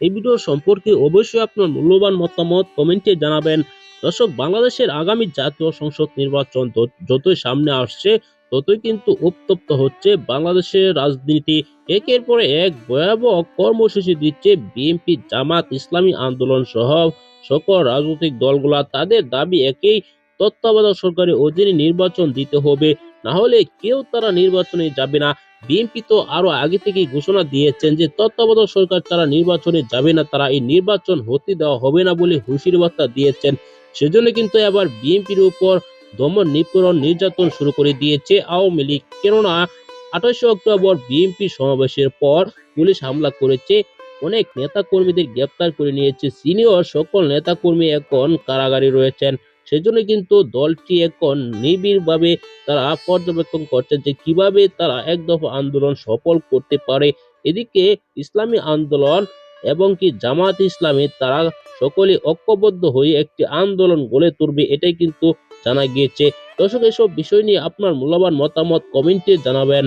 এই ভিডিও সম্পর্কে অবশ্যই আপনার মূল্যবান মতামত কমেন্টে জানাবেন। দর্শক, বাংলাদেশের আগামী জাতীয় সংসদ নির্বাচন যতই সামনে আসছে, ততই কিন্তু উত্তপ্ত হচ্ছে বাংলাদেশের রাজনীতি। একের পরে এক ভয়াবহ কর্মসূচি দিচ্ছে বিএনপি জামাত ইসলামী আন্দোলন সহ সকল রাজনৈতিক দলগুলা। তাদের দাবি একই তত্ত্বাবধায়ক সরকারের অধীনে নির্বাচন দিতে হবে। না হলে কেউ তারা নির্বাচনে যাবে না। বিএনপি তো আরও আগে থেকেই ঘোষণা দিয়েছেন যে তত্ত্বাবধায়ক সরকার তারা নির্বাচনে যাবে না, তারা এই নির্বাচন হতে দেওয়া হবে না বলে হুঁশিয়ারি বার্তা দিয়েছেন। সেজন্য কিন্তু এবার বিএনপির উপর দমন নিপীড়ন নির্যাতন শুরু করে দিয়েছে আওয়ামী লীগ। কেননা আঠাশে অক্টোবর বিএনপি সমাবেশের পর পুলিশ হামলা করেছে, অনেক নেতা কর্মীদের গ্রেপ্তার করে নিয়েছে। সিনিয়র সকল নেতা কর্মী এখন কারাগারে রয়েছেন। সেজন্য কিন্তু দলটি এখন নিবিড়ভাবে তারা পর্যবেক্ষণ করছে যে কীভাবে তারা এক দফা আন্দোলন সফল করতে পারে। এদিকে ইসলামী আন্দোলন এবং কি জামাত ইসলামী, তারা সকলে ঐক্যবদ্ধ হয়ে একটি আন্দোলন গড়ে তুলবে এটাই কিন্তু জানা গিয়েছে। দর্শক, এসব বিষয় নিয়ে আপনার মূল্যবান মতামত কমেন্টে জানাবেন।